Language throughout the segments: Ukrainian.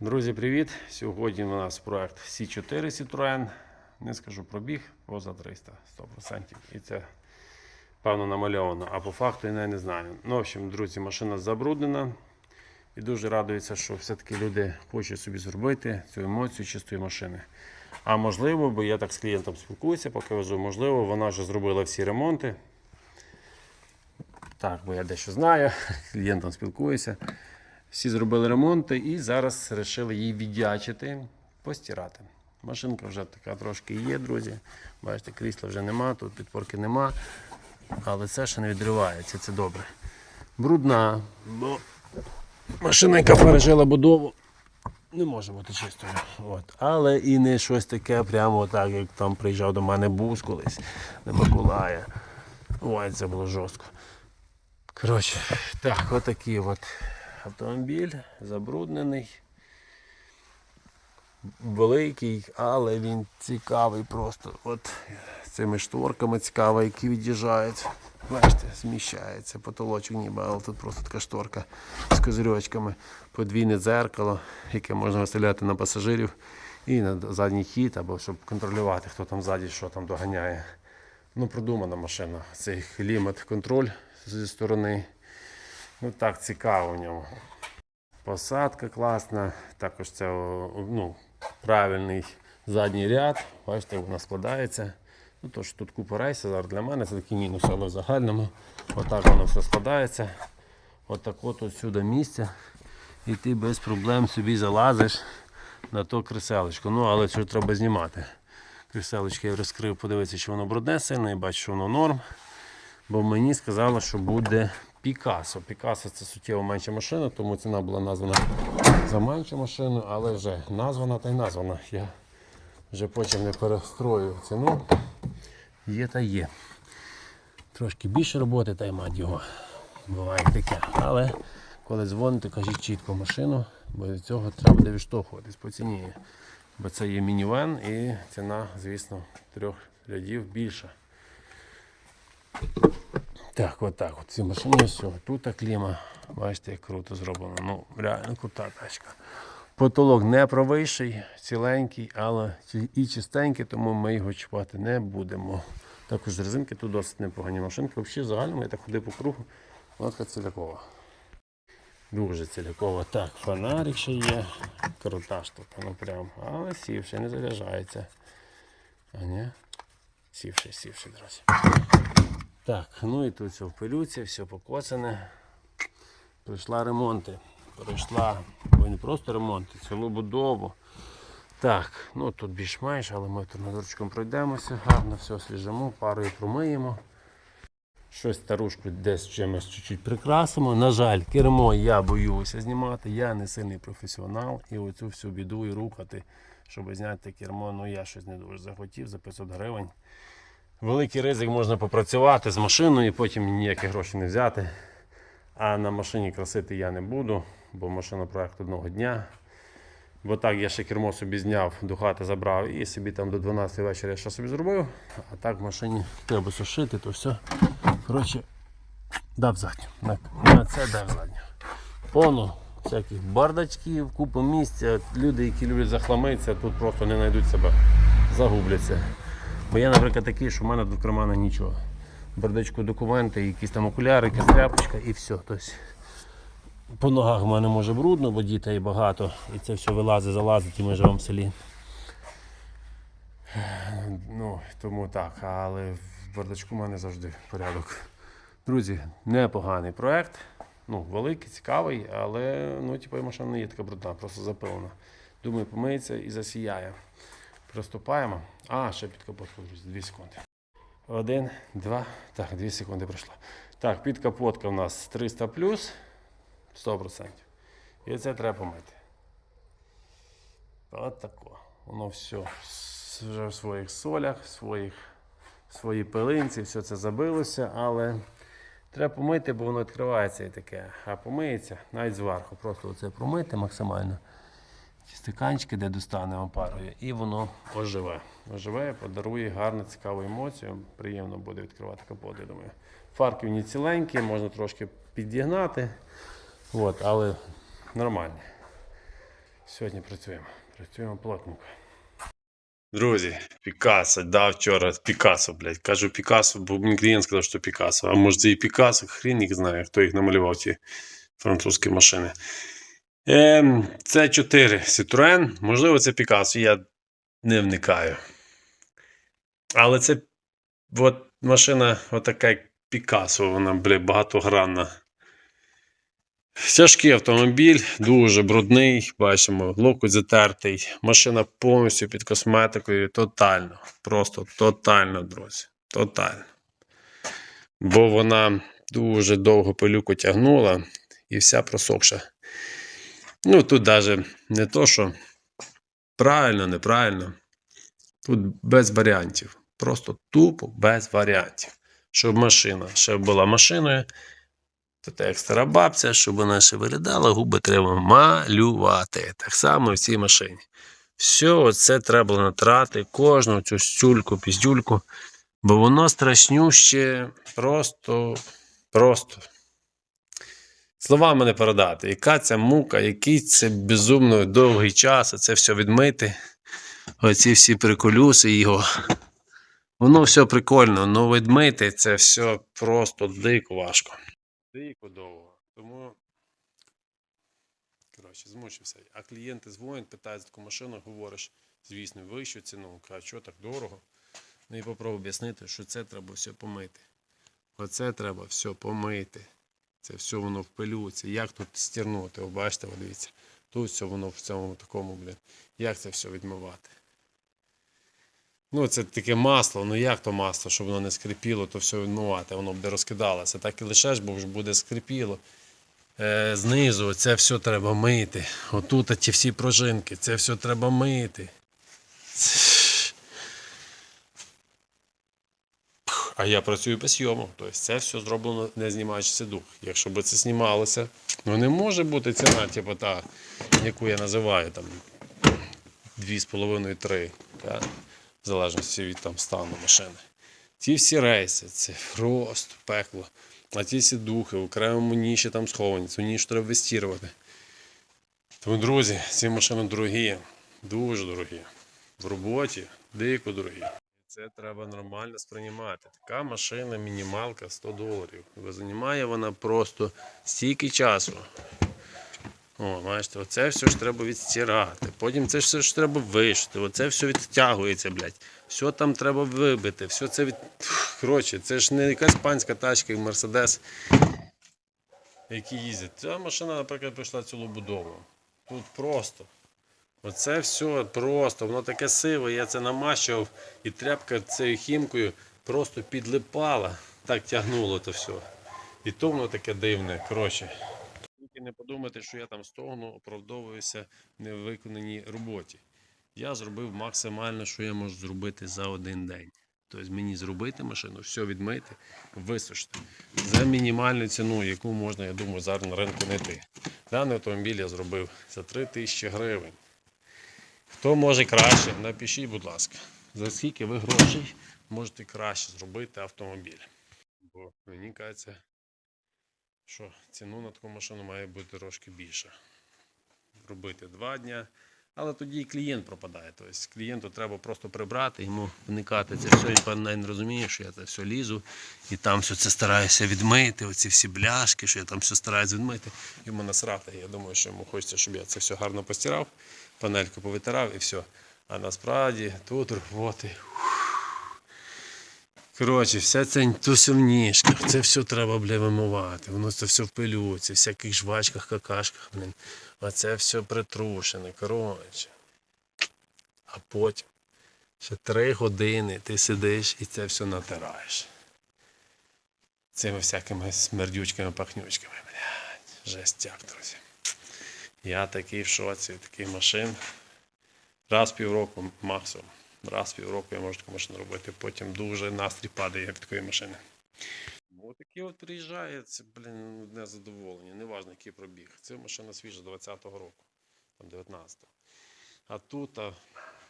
Друзі, привіт! Сьогодні у нас проект Сі4 Citroën. Не скажу пробіг, поза 300, 100%. І це певно намальовано. А по факту я не знаю. Ну, в общем, друзі, машина забруднена. І дуже радується, що все-таки люди хочуть собі зробити цю емоцію чистої машини. А можливо, бо я так з клієнтом спілкуюся, поки вожу, можливо, вона вже зробила всі ремонти. Так, бо я дещо знаю, з клієнтом спілкуюся. Всі зробили ремонти і зараз вирішили її віддячити, постирати. Машинка вже така трошки є, друзі. Бачите, крісла вже нема, тут підпорки нема. Але це ще не відривається, це добре. Брудна, бо машина, яка пережила будову, не може бути чистою. От. Але і не щось таке, прямо так, як там приїжджав до мене бус колись на Миколая. Ой, це було жорстко. Коротше, так, отакий от автомобіль забруднений. Великий, але він цікавий просто. От цими шторками цікаво, які від'їжджають. Бачите, зміщається потолочок ніби, але тут просто така шторка з козирьочками, подвійне дзеркало, яке можна виставляти на пасажирів і на задній хід, або щоб контролювати, хто там ззаді, що там доганяє. Ну, продумана машина. Цей клімат-контроль зі сторони. Ну так цікаво в ньому. Посадка класна, також це ну, правильний задній ряд. Бачите, вона складається. Ну, то, що тут купа рейсів, зараз для мене це такий мінус, але в загальному. Отак воно все складається. Отак от отсюди місця. І ти без проблем собі залазиш на то креселечко. Ну, але це треба знімати. Креселечко я розкрив, подивитися, чи воно брудне сильно, і бачу, що воно норм. Бо мені сказали, що буде Пікасо. Пікасо це суттєво менша машина, тому ціна була названа за меншу машину, але вже названа та й названа. Я вже потім не перестрою ціну. Є та є. Трошки більше роботи, та й мать його. Буває таке. Але коли дзвоните, кажіть чітко машину, бо від цього треба буде відштовхуватись по ціні. Бо це є мінівен і ціна, звісно, трьох рядів більша. Так, от так. От ці машини, все. Тут кліма. Бачите, як круто зроблено. Ну, реально крута тачка. Потолок не провищий, ціленький, але і чистенький, тому ми його чіпати не будемо. Також резинки тут досить непогані машинки. Взагалі, в загальному я так ходив по кругу. Така цілякова. Дуже цілякова. Так, фонарик ще є. Крута штука, ну прям. Але сівши, не заряджається. А ні? Сівши, сівши, друзі. Так, ну і тут все в пилюці, все покоцане. Пройшла ремонти. Пройшла ой, не просто ремонти, цілу будову. Так, ну тут більш-менш, але ми тут надурчиком пройдемося, гарно все освіжимо, парою промиємо. Щось старушку десь чимось чуть-чуть прикрасимо. На жаль, кермо я боюся знімати, я не сильний професіонал і оцю всю біду і рухати, щоб зняти кермо, ну я щось не дуже захотів за 500 гривень. Великий ризик можна попрацювати з машиною і потім ніякі гроші не взяти. А на машині красити я не буду, бо машина проект одного дня. Бо так я ще кермо собі зняв, до хати забрав і собі там до 12 вечора я ще собі зробив. А так в машині треба сушити, то все. Коротше, дав задню. На, на це дав задню. Повно всяких бардачків, купа місця. Люди, які люблять захламитися, тут просто не знайдуть себе, загубляться. Бо я, наприклад, такий, що в мене тут в карманах нічого. Бардачку документи, якісь там окуляри, якась тряпочка і все. Тобто, по ногах в мене може брудно, бо дітей багато, і це все вилазить, залазить, і ми живемо в селі. Ну, тому так, але в бардачку в мене завжди порядок. Друзі, непоганий проект. Ну, великий, цікавий, але ну, типу, машина не є така брудна, просто запилена. Думаю, помиється і засіяє. Приступаємо. А, ще під капотку, друзі, 2 секунди. Один, два. Так, 2 секунди пройшло. Так, під капотка у нас 300 плюс 100%. І це треба помити. От тако. Воно все вже в своїх солях, в своїх, в своїй пилинці, все це забилося, але треба помити, бо воно відкривається і таке. А помиється навіть зверху. Просто оце промити максимально. Ці стаканчики, де достанемо парою, і воно оживе. Оживе, подарує гарну, цікаву емоцію. Приємно буде відкривати капот, я думаю. Фарки в ціленькі, можна трошки підігнати, От, але нормальні. Сьогодні працюємо. Працюємо плотненько. Друзі, Пікассо, да, вчора Пікассо, блядь. Кажу Пікассо, бо мені клієнт сказав, що Пікассо. А може це і Пікассо, хрін їх знає, хто їх намалював, ці французькі машини. Ем, це 4 Citroën, можливо, це Пікассо, я не вникаю. Але це от машина, отака як Пікассо, вона, блядь, багатогранна. Тяжкий автомобіль, дуже брудний, бачимо, локоть затертий, машина повністю під косметикою, тотально, просто тотально, друзі. Тотально. Бо вона дуже довго пилюку тягнула і вся просохша. Ну, тут навіть не то, що правильно, неправильно. Тут без варіантів. Просто тупо без варіантів. Щоб машина ще була машиною, як стара бабця, щоб вона ще виглядала, губи треба малювати. Так само і в цій машині. Все це треба натрати, кожну цю стюльку, піздюльку, бо воно страшнюще, просто, просто. Словами не передати. Яка ця мука, який це безумно довгий час, а це все відмити. Оці всі приколюси його. Воно все прикольно, але відмити це все просто дико важко. Дико довго. Тому. Коротше, змучився. А клієнти дзвонять, питають за таку машину, говориш, звісно, вищу ціну. Кажуть, що так дорого. Ну і попробуй об'яснити, що це треба все помити. Оце треба все помити. Це все воно в пилюці. Як тут стірнути? Бачите, о, дивіться. Тут все воно в цьому такому, блін. Як це все відмивати? Ну, це таке масло, ну як то масло, щоб воно не скрипіло, то все відмивати, воно буде розкидалося. Так і лишеш, бо вже буде скрипіло. Е, знизу це все треба мити. Отут ті всі пружинки, це все треба мити. А я працюю без зйому. Тобто це все зроблено не знімаючи дух. Якщо б це знімалося, ну не може бути ціна, типу та, яку я називаю там 2,5-3. В залежності від там, стану машини. Ці всі рейси, це просто пекло. А ті всі духи в окремому ніші там сховані, цю нішу треба вистірувати. Тому, друзі, ці машини дорогі, дуже дорогі. В роботі дико дорогі. Це треба нормально сприймати. Така машина, мінімалка 100 доларів. Займає вона просто стільки часу. О, бачите, оце все ж треба відстирати. Потім це все ж треба вишити. Оце все відтягується, блядь. Все там треба вибити. Все це від. Коротше, це ж не якась панська тачка, як Мерседес, які їздять. Ця машина, наприклад, пройшла цілу будову. Тут просто. Оце все просто, воно таке сиве, я це намащував, і тряпка цією хімкою просто підлипала, так тягнуло то все. І то воно таке дивне. Коротше. Тільки не подумайте, що я там стогну, оправдовуюся в невиконаній роботі. Я зробив максимально, що я можу зробити за один день. Тобто мені зробити машину, все відмити, висушити. За мінімальну ціну, яку можна, я думаю, зараз на ринку знайти. Даний автомобіль я зробив за 3 тисячі гривень. Хто може краще, напишіть, будь ласка, за скільки ви грошей можете краще зробити автомобіль. Бо мені кажеться, що ціну на таку машину має бути трошки більше. Робити два дня. Але тоді і клієнт пропадає. Тобто клієнту треба просто прибрати, йому вникати це все, і певно не розуміє, що я це все лізу, і там все це стараюся відмити, оці всі бляшки, що я там все стараюся відмити. Йому насрати. Я думаю, що йому хочеться, щоб я це все гарно постирав, панельку повитирав і все. А насправді тут роботи. Коротше, все це то це все треба бля, вимивати. Воно це все в пилюці, всяких жвачках, какашках, блін. А це все притрушене, коротше. А потім ще три години ти сидиш і це все натираєш. Цими всякими смердючками, пахнючками, блядь. Жестяк, друзі. Я такий в шоці, такий машин. Раз в півроку максимум. Раз в півроку я можу таку машину робити, потім дуже настрій падає, як такої машини. Такі от приїжджає, це, блін, одне задоволення, неважно, який пробіг. Це машина свіжа 20-го року, там 19-го. А тут, а,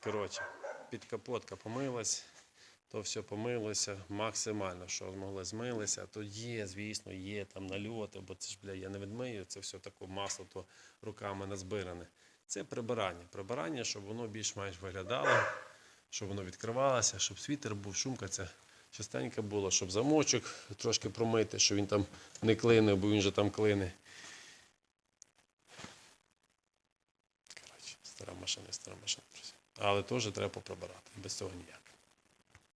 коротше, під капотка помилась, то все помилося максимально, що змогли змилися. То є, звісно, є там нальоти, бо це ж, бля, я не відмию, це все таке масло, то руками назбиране. Це прибирання. Прибирання, щоб воно більш-менш виглядало, щоб воно відкривалося, щоб світер був, шумка ця частенько було, щоб замочок трошки промити, щоб він там не клинив, бо він же там клине. Коротше, стара машина, стара машина. Але теж треба поприбирати. Без цього ніяк.